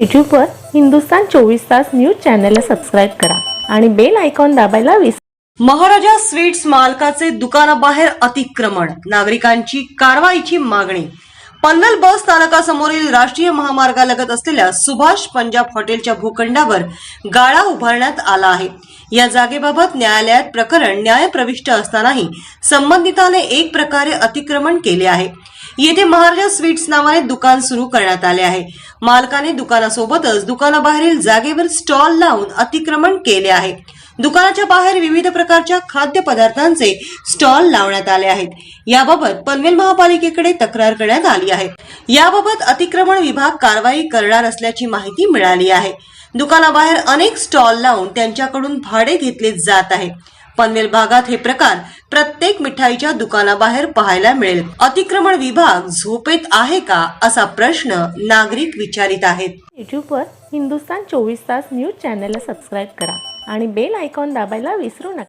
यूट्यूबवर हिंदुस्तान चोवीस तास न्यूज चॅनलला सबस्क्राईब करा आणि बेल आयकॉन दाबायला विस महाराजा स्वीट्स मालकाचे दुकानाबाहेर अतिक्रमण नागरिकांची कारवाईची मागणी. पन्नल बस स्थानकासमोरील राष्ट्रीय महामार्गालगत असलेल्या सुभाष पंजाब हॉटेलच्या भूखंडावर गाळा उभारण्यात आला आहे. या जागेबाबत न्यायालयात प्रकरण न्यायप्रविष्ट असतानाही संबंधिताने एक प्रकारे अतिक्रमण केले आहे. येथे महाराजा स्वीट्स नावाने दुकान सुरू करण्यात आले आहे. मालकाने दुकानासोबतच दुकानाबाहेरील जागेवर स्टॉल लावून अतिक्रमण केले आहे. दुकानाच्या बाहेर विविध प्रकारच्या खाद्यपदार्थांचे स्टॉल लावण्यात आले आहेत. याबाबत पनवेल महापालिकेकडे तक्रार करण्यात आली आहे. याबाबत अतिक्रमण विभाग कारवाई करणार असल्याची माहिती मिळाली आहे. दुकानाबाहेर अनेक स्टॉल लावून त्यांच्याकडून भाडे घेतले जात आहे. पनवेल भागात हे प्रकार प्रत्येक मिठाईच्या दुकानाबाहेर पाहायला मिळेल. अतिक्रमण विभाग झोपेत आहे का असा प्रश्न नागरिक विचारित आहेत. यूट्यूबवर हिंदुस्तान चोवीस तास न्यूज चॅनलला सबस्क्राईब करा आणि बेल आयकॉन दाबायला विसरू नका.